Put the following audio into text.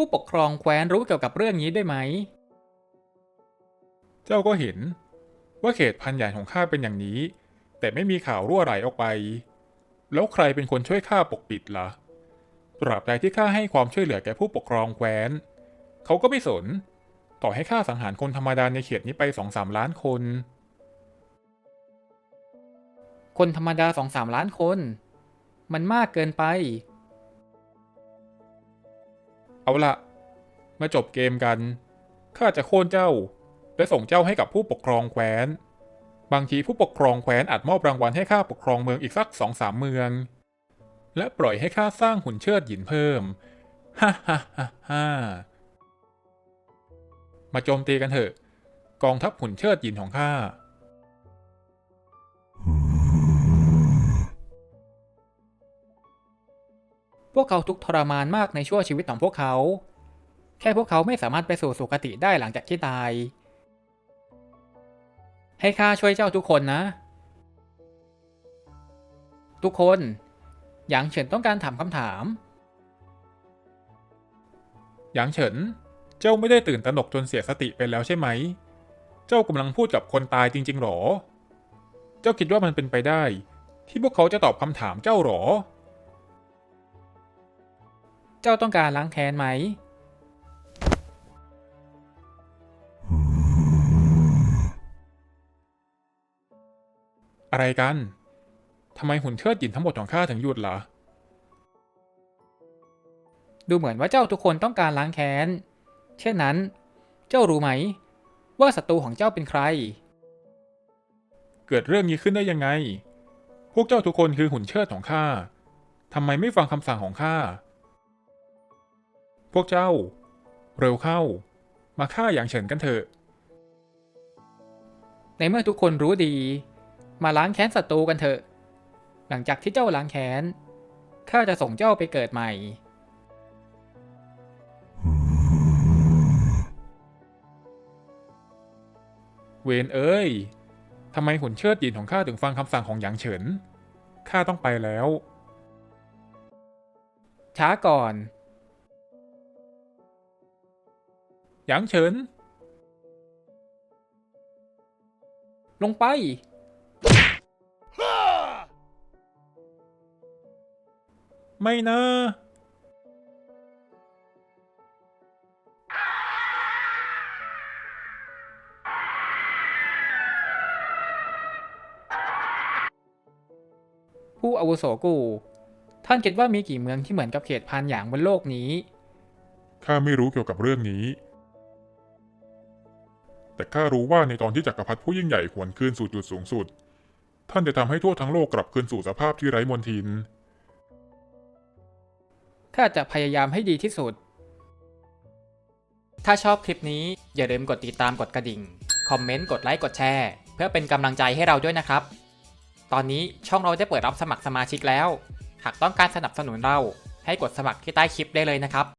ผู้ปกครองแคว้นรู้เกี่ยวกับเรื่องนี้ด้วยไหม เจ้าก็เห็น ว่าเขตพันใหญ่ของข้าเป็นอย่างนี้ แต่ไม่มีข่าวรั่วไหลออกไป แล้วใครเป็นคนช่วยข้าปกปิดละ่ะตราบใดที่ข้าให้ความช่วยเหลือแก่ผู้ปกครองแคว้น เขาก็ไม่สน ต่อให้ข้าสังหารคนธรรมดาในเขตนี้ไปสองสามล้านคน คนธรรมดาสองสามล้านคน มันมากเกินไป เอาละมาจบเกมกัน ข้าจะโค่นเจ้า และส่งเจ้าให้กับผู้ปกครองแคว้น บางทีผู้ปกครองแคว้นอาจมอบรางวัลให้ข้าปกครองเมืองอีกสักสองสามเมือง และปล่อยให้ข้าสร้างหุ่นเชิดหยินเพิ่ม ฮ่าฮ่าฮ่าฮ่ามาโจมตีกันเถอะ กองทัพหุ่นเชิดหยินของข้า วกเขาทุกทรมานมากในช่วงชีวิตของพวกเขา แค่พวกเขาไม่สามารถไปสู่สุคติได้หลังจากที่ตาย ให้ข้าช่วยเจ้าทุกคนนะ ทุกคนหยางเฉินต้องการถามคำถามหยางเฉิน เจ้าไม่ได้ตื่นตระหนกจนเสียสติไปแล้วใช่ไหม เจ้ากำลังพูดกับคนตายจริง ๆหรอ เจ้าคิดว่ามันเป็นไปได้ ที่พวกเขาจะตอบคำถามเจ้าหรอ จ้าต้องการล้างแค้นไหม อะไรกัน ทำไมหุ่นเชิดหยินทั้งหมดของข้าถึงหยุดล่ะ ดูเหมือนว่าเจ้าทุกคนต้องการล้างแค้น เช่นนั้น เจ้ารู้ไหม ว่าศัตรูของเจ้าเป็นใคร เกิดเรื่องนี้ขึ้นได้ยังไง พวกเจ้าทุกคนคือหุ่นเชิดของข้าทำไมไม่ฟังคำสั่งของข้า พวกเจ้า เร็วเข้า มาฆ่าอย่างเฉินกันเถอะ ในเมื่อทุกคนรู้ดี มาล้างแค้นศัตรูกันเถอะ หลังจากที่เจ้าล้างแค้นข้าจะส่งเจ้าไปเกิดใหม่ เวนเอ้ยทำไมหุ่นเชิดยินของข้าถึงฟังคำสั่งของหยางเฉินข้าต้องไปแล้ว ช้าก่อน หยางเฉิน ลงไป ไม่นะผู้อาวุโสกู ท่านคิดว่ามีกี่เมืองที่เหมือนกับเขตพานหยางบนโลกนี้ ข้าไม่รู้เกี่ยวกับเรื่องนี้ แต่ข้ารู้ว่าในตอนที่จักรพรรดิผู้ยิ่งใหญ่หวนคืนสู่จุดสูงสุด ท่านจะทำให้ทั่วทั้งโลกกลับคืนสู่สภาพที่ไร้มนทิน ข้าจะพยายามให้ดีที่สุด ถ้าชอบคลิปนี้อย่าลืมกดติดตามกดกระดิ่ง คอมเมนต์ กดไลค์ กดแชร์ เพื่อเป็นกำลังใจให้เราด้วยนะครับ ตอนนี้ช่องเราได้เปิดรับสมัครสมาชิกแล้ว หากต้องการสนับสนุนเราให้กดสมัครที่ใต้คลิปได้เลยนะครับ